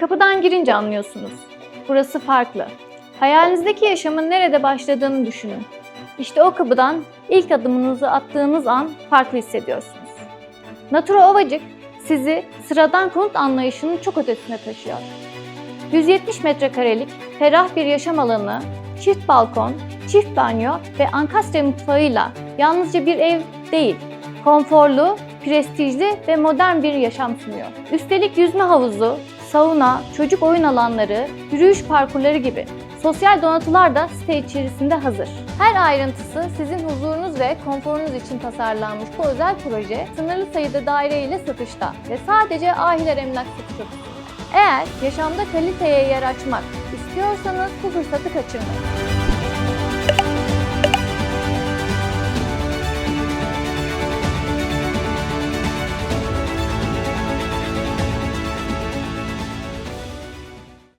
Kapıdan girince anlıyorsunuz. Burası farklı. Hayalinizdeki yaşamın nerede başladığını düşünün. İşte o kapıdan ilk adımınızı attığınız an farklı hissediyorsunuz. Natura Ovacık sizi sıradan konut anlayışının çok ötesine taşıyor. 170 metrekarelik ferah bir yaşam alanı, çift balkon, çift banyo ve ankastre mutfağıyla yalnızca bir ev değil, konforlu, prestijli ve modern bir yaşam sunuyor. Üstelik yüzme havuzu, sauna, çocuk oyun alanları, yürüyüş parkurları gibi sosyal donatılar da site içerisinde hazır. Her ayrıntısı sizin huzurunuz ve konforunuz için tasarlanmış bu özel proje sınırlı sayıda daire ile satışta ve sadece Ahiler Emlak satış. Eğer yaşamda kaliteye yer açmak istiyorsanız bu fırsatı kaçırmayın.